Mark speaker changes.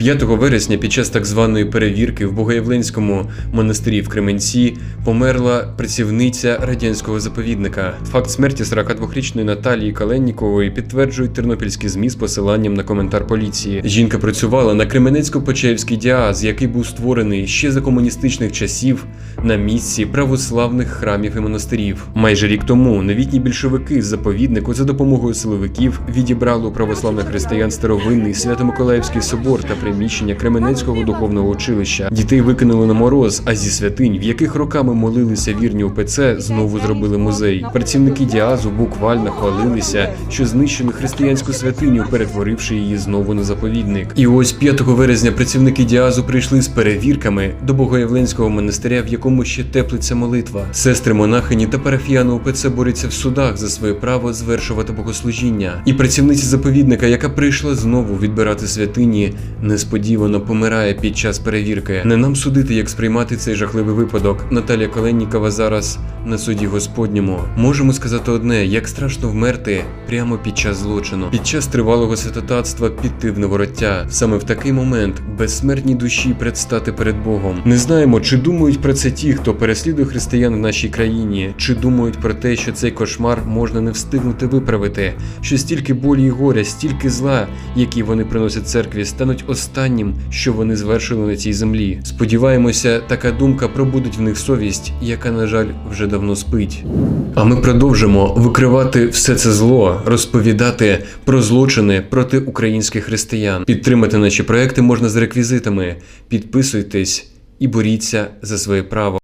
Speaker 1: 5 вересня під час так званої перевірки в Богоявленському монастирі в Кременці померла працівниця радянського заповідника. Факт смерті 42-річної Наталії Каленнікової підтверджують тернопільські ЗМІ з посиланням на коментар поліції. Жінка працювала на Кременецько-Почаївський діаз, який був створений ще за комуністичних часів на місці православних храмів і монастирів. Майже рік тому новітні більшовики з заповіднику за допомогою силовиків відібрали у православних християн старовинний Свято-Миколаївський собор та приміщення Кременецького духовного училища. Дітей викинули на мороз, а зі святинь, в яких роками молилися вірні УПЦ, знову зробили музей. Працівники діазу буквально хвалилися, що знищили християнську святиню, перетворивши її знову на заповідник. І ось 5 березня працівники діазу прийшли з перевірками до Богоявленського монастиря, в якому ще теплиться молитва. Сестри монахині та парафіяни УПЦ борються в судах за своє право звершувати богослужіння. І працівниця заповідника, яка прийшла знову відбирати святині, несподівано помирає під час перевірки. Не нам судити, як сприймати цей жахливий випадок. Наталія Коленнікова зараз на суді Господньому. Можемо сказати одне: як страшно вмерти прямо під час злочину, під час тривалого святотатства піти в невороття. Саме в такий момент безсмертній душі предстати перед Богом. Не знаємо, чи думають про це ті, хто переслідує християн в нашій країні, чи думають про те, що цей кошмар можна не встигнути виправити, що стільки болі і горя, стільки зла, які вони приносять церкві, стануть останнім, що вони звершили на цій землі. Сподіваємося, така думка пробудить в них совість, яка, на жаль, вже давно спить. А ми продовжимо викривати все це зло, розповідати про злочини проти українських християн. Підтримати наші проекти можна з реквізитами. Підписуйтесь і боріться за своє право.